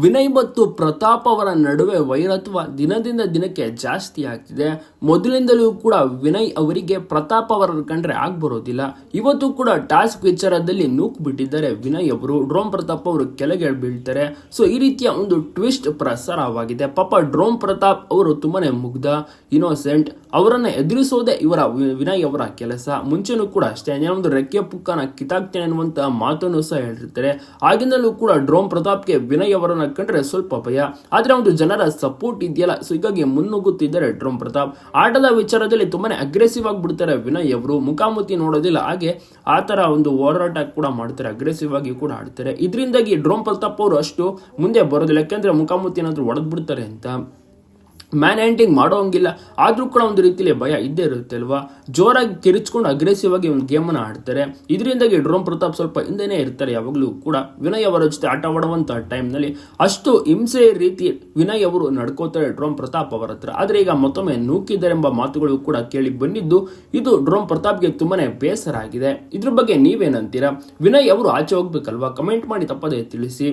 ವಿನಯ್ ಮತ್ತು ಪ್ರತಾಪ್ ಅವರ ನಡುವೆ ವೈರತ್ವ ದಿನದಿಂದ ದಿನಕ್ಕೆ ಜಾಸ್ತಿ ಆಗ್ತಿದೆ. ಮೊದಲಿಂದಲೂ ಕೂಡ ವಿನಯ್ ಅವರಿಗೆ ಪ್ರತಾಪ್ ಅವರ ಕಂಡ್ರೆ ಆಗ್ಬರೋದಿಲ್ಲ. ಇವತ್ತು ಕೂಡ ಟಾಸ್ಕ್ ವಿಚಾರದಲ್ಲಿ ನೂಕ್ ಬಿಟ್ಟಿದ್ದಾರೆ ವಿನಯ್ ಅವರು. ಡ್ರೋಮ್ ಪ್ರತಾಪ್ ಅವರು ಕೆಳಗೆ ಬೀಳ್ತಾರೆ. ಸೊ, ಈ ರೀತಿಯ ಒಂದು ಟ್ವಿಸ್ಟ್ ಪ್ರಸಾರವಾಗಿದೆ. ಪಾಪ ಡ್ರೋಮ್ ಪ್ರತಾಪ್ ಅವರು ತುಂಬಾನೇ ಮುಗ್ಧ ಇನೋಸೆಂಟ್ ಅವರನ್ನ ಎದುರಿಸೋದೇ ಇವರ ವಿನಯ್ ಅವರ ಕೆಲಸ. ಮುಂಚೆನೂ ಕೂಡ ಅಷ್ಟೇ. ಒಂದು ರೆಕ್ಕೆ ಪುಕ್ಕನ ಕಿತಾಕ್ತೇನೆ ಅನ್ನುವಂತ ಮಾತನ್ನು ಸಹ ಹೇಳಿರ್ತಾರೆ. ಆಗಿಂದಲೂ ಕೂಡ ಡ್ರೋಮ್ ಪ್ರತಾಪ್ಗೆ ವಿನಯ್ ಅವರನ್ನ ಕಂಡ್ರೆ ಸ್ವಲ್ಪ ಭಯ. ಆದ್ರೆ ಒಂದು ಜನರ ಸಪೋರ್ಟ್ ಇದೆಯಲ್ಲ ಸೊ ಹೀಗಾಗಿ ಮುನ್ನುಗ್ಗುತ್ತಿದ್ದಾರೆ ಡ್ರೋಮ್ ಪ್ರತಾಪ್. ಆಟದ ವಿಚಾರದಲ್ಲಿ ತುಂಬಾನೇ ಅಗ್ರೆಸಿವ್ ಆಗಿಬಿಡ್ತಾರೆ ವಿನಯ್ ಅವರು. ಮುಖಾಮುಖಿ ನೋಡೋದಿಲ್ಲ, ಹಾಗೆ ಆ ತರ ಒಂದು ಹೋರಾಟ ಕೂಡ ಮಾಡ್ತಾರೆ ಅಗ್ರೆಸಿವ್ ಆಗಿ ಕೂಡ ಆಡ್ತಾರೆ. ಇದರಿಂದಾಗಿ ಡ್ರೋಮ್ ಪ್ರತಾಪ್ ಅವರು ಅಷ್ಟು ಮುಂದೆ ಬರೋದಿಲ್ಲ. ಯಾಕೆಂದ್ರೆ ಮುಖಾಮುಖಿ ಏನಾದ್ರು ಒಡೆದ್ ಬಿಡ್ತಾರೆ ಅಂತ. ಮ್ಯಾನ್ ಹ್ಯಾಂಡಿಂಗ್ ಮಾಡೋಂಗಿಲ್ಲ ಆದರೂ ಕೂಡ ಒಂದು ರೀತಿಯಲ್ಲಿ ಭಯ ಇದ್ದೇ ಇರುತ್ತೆ ಅಲ್ವಾ ಜೋರಾಗಿ ಕಿರಿಚ್ಕೊಂಡು ಅಗ್ರೆಸಿವ್ ಆಗಿ ಒಂದು ಗೇಮನ್ನು ಆಡ್ತಾರೆ. ಇದರಿಂದಾಗಿ ಡ್ರೋಮ್ ಪ್ರತಾಪ್ ಸ್ವಲ್ಪ ಹಿಂದೆನೇ ಇರ್ತಾರೆ ಯಾವಾಗಲೂ ಕೂಡ. ವಿನಯ್ ಅವರ ಜೊತೆ ಆಟ ಆಡುವಂತ ಟೈಮ್ನಲ್ಲಿ ಅಷ್ಟು ಹಿಂಸೆ ರೀತಿ ವಿನಯ್ ಅವರು ನಡ್ಕೋತಾರೆ ಡ್ರೋಮ್ ಪ್ರತಾಪ್ ಅವರ ಹತ್ರ. ಆದರೆ ಈಗ ಮತ್ತೊಮ್ಮೆ ನೂಕಿದ್ದಾರೆಂಬ ಮಾತುಗಳು ಕೂಡ ಕೇಳಿ ಬಂದಿದ್ದು, ಇದು ಡ್ರೋಮ್ ಪ್ರತಾಪ್ಗೆ ತುಂಬಾನೇ ಬೇಸರ ಆಗಿದೆ. ಇದ್ರ ಬಗ್ಗೆ ನೀವೇನಂತೀರಾ? ವಿನಯ್ ಅವರು ಆಚೆ ಹೋಗ್ಬೇಕಲ್ವಾ? ಕಮೆಂಟ್ ಮಾಡಿ ತಪ್ಪದೇ ತಿಳಿಸಿ.